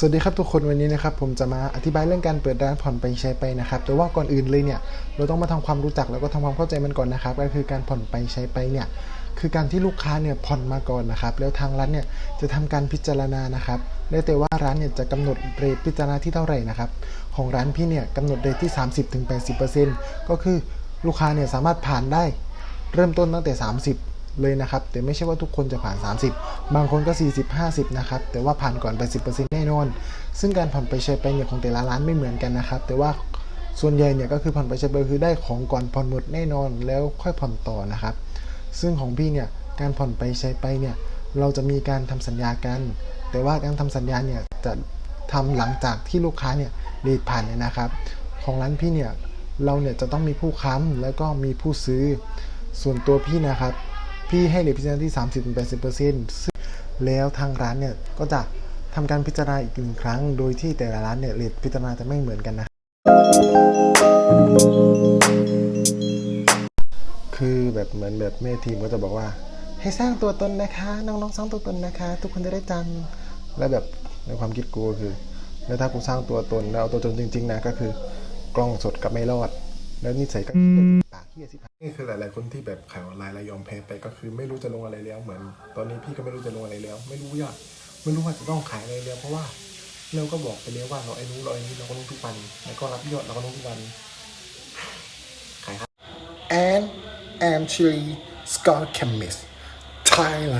สวัสดีครับทุกคนวันนี้นะครับผมจะมาอธิบายเรื่องการเปิดร้านผ่อนไปใช้ไปนะครับแต่ว่าก่อนอื่นเลยเนี่ยเราต้องมาทำความรู้จักแล้วก็ทำความเข้าใจมันก่อนนะครับก็คือการผ่อนไปใช้ไปเนี่ยคือการที่ลูกค้าเนี่ยผ่อนมาก่อนนะครับแล้วทางร้านเนี่ยจะทำการพิจารณานะครับได้แต่ว่าร้านเนี่ยจะกำหนดเรทพิจารณาที่เท่าไหร่นะครับของร้านพี่เนี่ยกำหนดเรทที่ 30-80%ก็คือลูกค้าเนี่ยสามารถผ่านได้เริ่มต้นตั้งแต่ 30 เลยนะครับ แต่ไม่ใช่ว่าทุกคนจะผ่าน 30 บางคนก็ 40 50 นะครับ แต่ว่าผ่านก่อนไป 10%แน่นอน ซึ่งการผ่อนไปใช้ไปเนี่ยของแต่ละร้านไม่เหมือนกันนะครับ แต่ว่าส่วนใหญ่เนี่ยก็คือผ่อนไปใช้ไปคือได้ของก่อนผ่อนหมดแน่นอนแล้วค่อยผ่อนต่อนะครับ ซึ่งของพี่เนี่ยการผ่อนไปใช้ไปเนี่ยเราจะมีการทำสัญญากัน แต่ว่าการทำสัญญาเนี่ยจะทำหลังจากที่ลูกค้าเนี่ยเดทผ่านเนี่ยนะครับ ของร้านพี่เนี่ยเราเนี่ยจะต้องมีผู้ค้ำแล้วก็มีผู้ซื้อ ส่วนตัวพี่นะครับ พี่ให้เลทพิจารณาที่ 30-80%ซึ่งแล้วทางร้านเนี่ยก็จะทำการพิจารณาอีกหนึ่งครั้ง โดยที่แต่ละร้านเนี่ยเลทพิจารณาจะไม่เหมือนกันนะ คือแบบเหมือนแบบแม่ทีมก็จะบอกว่า ให้สร้างตัวตนนะคะน้องๆสร้างตัวตนนะคะ ทุกคนจะได้จำแล้วแบบในความคิดกูก็คือแล้วถ้ากูสร้างตัวตนแล้วเอาตัวตนจริง ๆนะก็คือกล้องสดกับไม่รอด แล้วนิสัยก็เกเฮียสินี่คือหลาย ๆ คนที่แบบขายออนไลน์แล้วยอมแพ้ไปก็คือไม่รู้จะลงอะไรแล้วเหมือน ตอนนี้พี่ก็ไม่รู้จะลงอะไรแล้ว ไม่รู้ว่าไม่รู้ว่าจะต้องขายอะไรแล้วเพราะว่าเราก็บอกไปแล้วว่าเราไอ้นู้นเราไอ้นี้เราก็ลงทุกวันแล้วก็รับยอดเราก็ลงทุกวัน and I'm Chili Scott Chemist Thailand